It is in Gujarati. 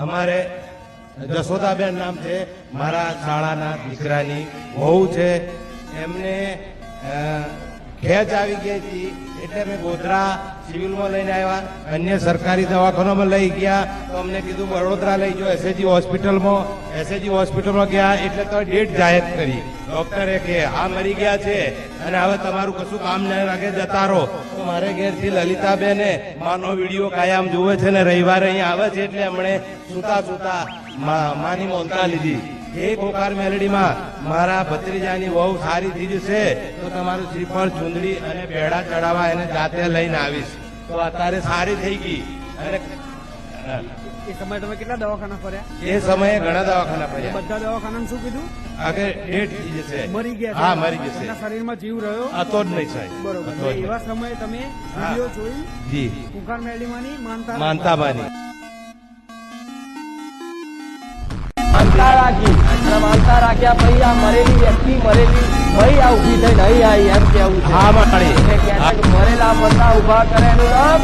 અમારે જશોદાબેન નામ છે. મારા શાળાના દીકરાની વહુ છે. એમને ખેંચ આવી ગઈ હતી. એટલે અમે ગોધરા સિવિલમાં લઈને આવ્યા. અન્ય સરકારી દવાખાનામાં લઈ ગયા. તો અમને કીધું, વડોદરા લઈ જાઓ એસએજી હોસ્પિટલમાં. એસએજી હોસ્પિટલમાં ગયા. એટલે તો ડેટ જાહેર કરી. ડોક્ટરે કે આ મરી ગયા છે. અને હવે તમારું કશું કામ નહીં લાગે, જતા રહો. તો મારે ઘેરથી લલિતાબેને માનો વીડિયો કાયમ જુએ છે ને, રવિવારે અહીંયા આવે છે એટલે અમને સુતા સુતા માની મોનતા લીધી. મેલડીમાં મારા ભત્રીજાની વહુ સારી જશે તો તમારું શ્રીફળ ચુંદડી અને પેડા ચડાવવા એને જાતે લઈને આવીશ. તો અત્યારે સારી થઈ ગઈ. અને એ સમયે તમે કેટલા દવાખાના ફર્યા? એ સમયે ઘણા દવાખાના પડ્યા બધા દવાખાના શું કીધું? આગળ ડેટ થઈ જશે. મરી ગયા હા મરી જશે શરીરમાં જીવ રહ્યો? હતો જ નહીં સાહેબ બરોબર. એવા સમયે તમે વીડિયો જોઈ જી. કુંકાર માનતા માનતા માની રાખી રાખ્યા ભાઈ આ મરેલી વ્યક્તિ મરેલી ભાઈ આ ઊભી થઈ નહીં આવી એમ કેવું છે. હા મરેલા મરતા ઊભા કરે એનું નામ